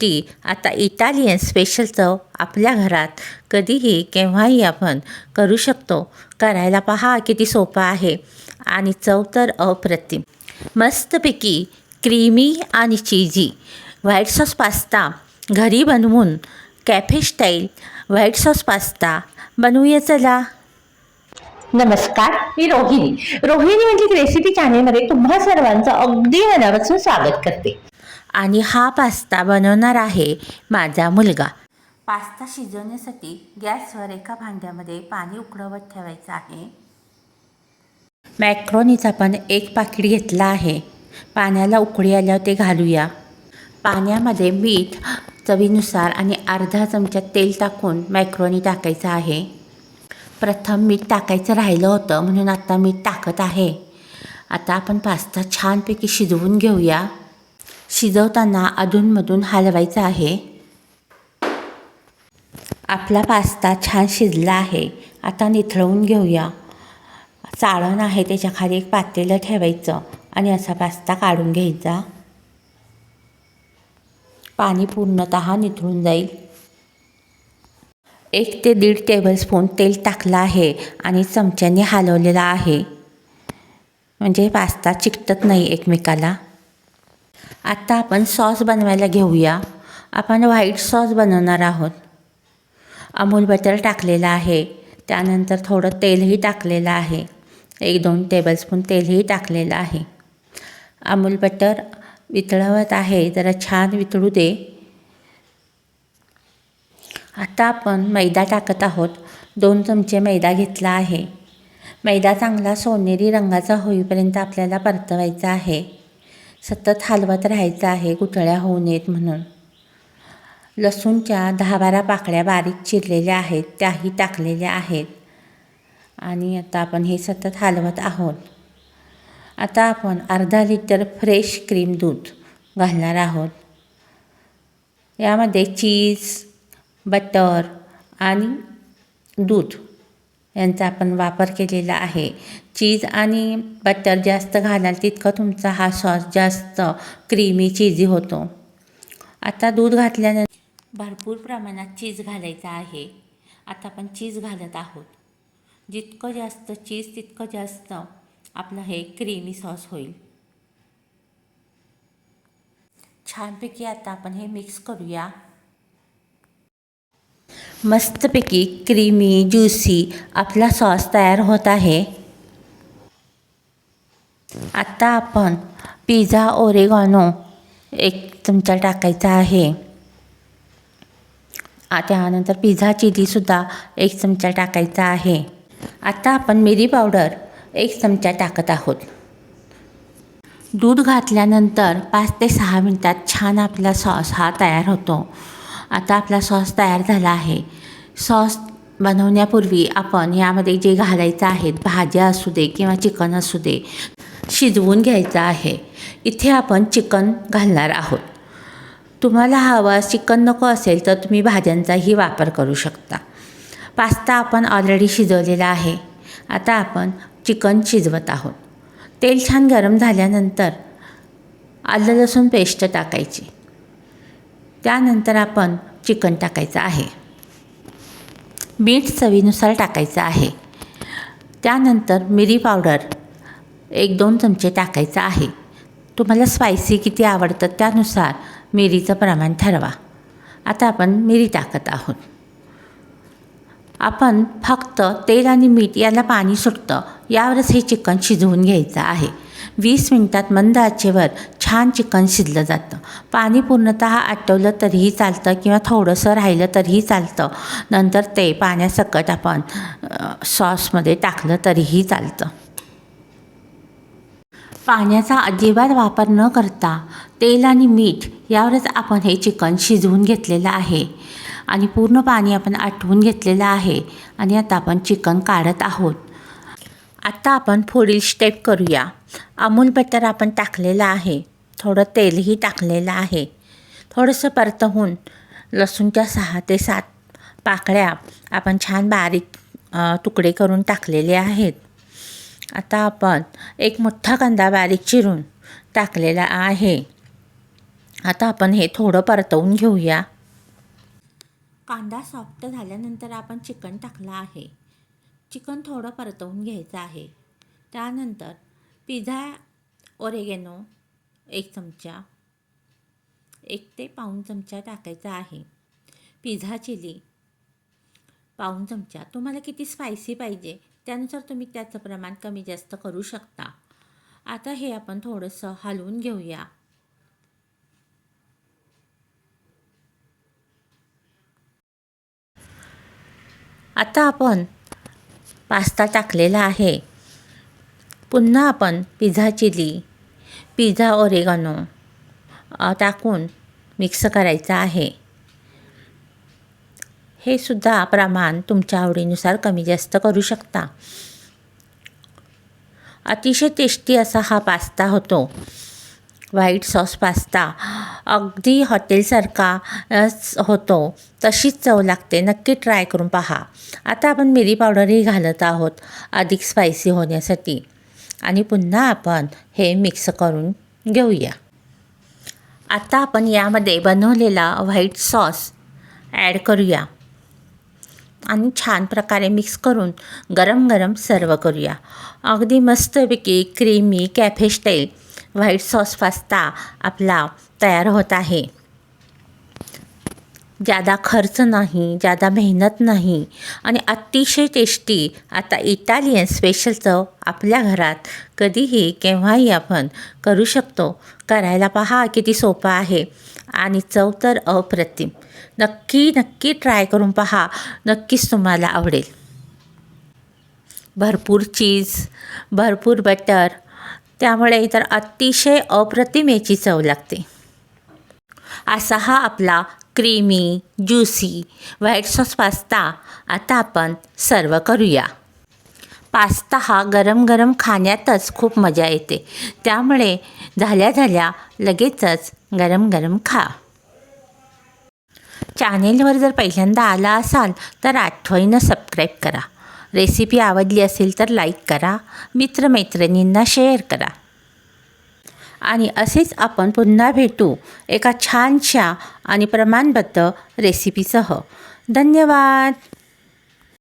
ती आता Italian special चव आपल्या घरात कधीही केव्हाही आपण करू शकतो. करायला पहा किती सोपं आहे. आणि चव तर अप्रतिम. मस्तपैकी क्रीमी आणि चीजी व्हाईट सॉस पास्ता घरी बनवून cafe style white sauce pasta बनवूया चला. नमस्कार मी रोहिणी. रोहिणी म्हणजे रेसिपी चॅनेलमध्ये तुम्हा सर्वांचं अगदी मनापासून स्वागत करते. आणि हा पास्ता बनवणार आहे माझा मुलगा. पास्ता शिजवण्यासाठी गॅसवर एका भांड्यामध्ये पाणी उकळवत ठेवायचं आहे. मॅक्रोनीचा पण एक पाकिट घेतला आहे. पाण्याला उकळी आल्यावर ते घालूया. पाण्यामध्ये मीठ चवीनुसार आणि अर्धा चमचा तेल टाकून मॅक्रोनी टाकायचं आहे. प्रथम मीठ टाकायचं राहिलं होतं म्हणून आता मीठ टाकत आहे. आता आपण पास्ता छानपैकी शिजवून घेऊया. शिजवताना अधूनमधून हलवायचं आहे. आपला पास्ता छान शिजला आहे. आता निथळवून घेऊया. चाळण आहे त्याच्याखाली एक पातेलं ठेवायचं आणि असा पास्ता काढून घ्यायचा. पाणी पूर्णतः निथळून जाईल. एक ते दीड टेबलस्पून तेल टाकलं आहे आणि चमच्याने हलवलेला आहे. म्हणजे पास्ता चिकटत नाही एकमेकाला. आत्ता आपण सॉस बनवायला घेऊया. आपण व्हाईट सॉस बनवणार आहोत. अमूल बटर टाकलेलं आहे. त्यानंतर थोडं तेलही टाकलेलं आहे. एक दोन टेबलस्पून तेलही टाकलेलं आहे. अमूल बटर वितळवत आहे. जरा छान वितळू दे. आता आपण मैदा टाकत आहोत. दोन चमचे मैदा घेतला आहे. मैदा चांगला सोनेरी रंगाचा होईपर्यंत आपल्याला परतवायचा आहे. सतत हलवत राहायचं आहे गुठळ्या होऊ नयेत म्हणून. लसूणच्या दहा बारा पाकळ्या बारीक चिरलेल्या आहेत त्याही टाकलेल्या आहेत. आणि आता आपण हे सतत हलवत आहोत. आता आपण अर्धा लिटर फ्रेश क्रीम दूध घालणार आहोत. यामध्ये चीज बटर आणि दूध यांचा आपण वापर केलेला आहे. चीज आणि बटर जास्त घालाल तितकं तुमचा हा सॉस जास्त क्रीमी चीजी होतो. आता दूध घातल्यानंतर भरपूर प्रमाणात चीज घालायचं आहे. आता आपण चीज घालत आहोत. जितकं जास्त चीज तितकं जास्त आपलं हे क्रीमी सॉस होईल. छानपैकी आता आपण हे मिक्स करूया. मस्तपैकी क्रीमी ज्युसी आपला सॉस तयार होत आहे. आत्ता आपण पिझ्झा ओरेगॉनो एक चमचा टाकायचा आहे. त्यानंतर पिझ्झा चिलीसुद्धा एक चमचा टाकायचा आहे. आता आपण मिरी पावडर एक चमचा टाकत आहोत. दूध घातल्यानंतर पाच ते सहा मिनटात छान आपला सॉस हा तयार होतो. आता आपला सॉस तयार झाला आहे. सॉस बनवण्यापूर्वी आपण यामध्ये जे घालायचं आहेत भाज्या असू दे किंवा चिकन असू दे शिजवून घ्यायचं आहे. इथे आपण चिकन घालणार आहोत. तुम्हाला हवा चिकन नको असेल तर तुम्ही भाज्यांचाही वापर करू शकता. पास्ता आपण ऑलरेडी शिजवलेला आहे. आता आपण चिकन शिजवत आहोत. तेल छान गरम झाल्यानंतर आलं लसूण पेस्ट टाकायची. त्यानंतर आपण चिकन टाकायचं आहे. मीठ चवीनुसार टाकायचं आहे. त्यानंतर मिरी पावडर एक दोन चमचे टाकायचं आहे. तुम्हाला स्पायसी किती आवडतं त्यानुसार मिरीचं प्रमाण ठरवा. आता आपण मिरी टाकत आहोत. आपण फक्त तेल आणि मीठ याला पाणी सुटतं. यावरच हे चिकन शिजवून घ्यायचं आहे. वीस मिनटात मंद आचेवर छान चिकन शिजलं जातं. पाणी पूर्णतः आटवलं तरीही चालतं किंवा थोडंसं राहिलं तरीही चालतं. नंतर ते पाण्यासकट आपण सॉसमध्ये टाकलं तरीही चालतं. पाण्याचा अजिबात वापर न करता तेल आणि मीठ यावरच आपण हे चिकन शिजवून घेतलेलं आहे. आणि पूर्ण पाणी आपण आटवून घेतलेलं आहे. आणि आता आपण चिकन काढत आहोत. आता आपण पुढील स्टेप करूया. अमूल बटर आपण टाकलेलं आहे. थोडं तेलही टाकलेलं आहे. थोडंसं परतवून लसूणच्या सहा ते सात पाकळ्या आपण छान बारीक तुकडे करून टाकलेले आहेत. आता आपण एक मोठा कांदा बारीक चिरून टाकलेला आहे. आता आपण हे थोडं परतवून घेऊया. कांदा सॉफ्ट झाल्यानंतर आपण चिकन टाकलं आहे. चिकन थोडं परतवून घ्यायचं आहे. त्यानंतर पिझ्झा ओरेगेनो एक चमचा एक ते पाऊण चमचा टाकायचा आहे. पिझ्झा चिली पाऊण चमचा. तुम्हाला किती स्पायसी पाहिजे त्यानुसार तुम्ही त्याचं प्रमाण कमी जास्त करू शकता. आता हे आपण थोडंसं हलवून घेऊया. आता आपण पास्ता टाकलेला आहे. पुन्हा आपण पिझ्झा चिली पिझ्झा ओरेगानो टाकून मिक्स करायचं आहे. हे सुद्धा प्रमाण तुमच्या आवडीनुसार कमी जास्त करू शकता. अतिशय टेस्टी असा हा पास्ता होतो. White sauce pasta. अगदी हॉटेलसारखा स- होतो. तशीच चव लागते. नक्की ट्राय करून पहा. आता आपण मिरी पावडरही घालत आहोत अधिक स्पायसी होण्यासाठी. आणि पुन्हा आपण हे मिक्स करून घेऊया. आता आपण यामध्ये बनवलेला व्हाईट सॉस ॲड करूया. आणि छान प्रकारे मिक्स करून गरम गरम सर्व करूया. अगदी मस्तपैकी creamy cafe style. White sauce pasta आपला तयार होत आहे. जादा खर्च नाही जादा मेहनत नाही आणि अतिशय टेस्टी आता इटालियन स्पेशल चव आपल्या घरात कधीही केव्हाही आपण करू शकतो. करायला पहा किती सोपं आहे आणि चव तर अप्रतिम. नक्की नक्की ट्राय करून पहा. नक्कीच तुम्हाला आवडेल. भरपूर चीज भरपूर बटर त्यामुळे तर अतिशय अप्रतिम याची चव लागते. असा हा आपला creamy juicy white sauce pasta आता आपण सर्व करूया. पास्ता हा गरम गरम खाण्यातच खूप मजा येते. त्यामुळे झाल्या झाल्या लगेचच गरम गरम खा. चॅनेलवर जर पहिल्यांदा आला असाल तर आठवणीनं सबस्क्राईब करा. रेसिपी आवडली असेल तर लाईक करा मित्रमैत्रिणींना शेअर करा. आणि असेच आपण पुन्हा भेटू एका छानशा आणि प्रमाणबद्ध रेसिपीसह धन्यवाद!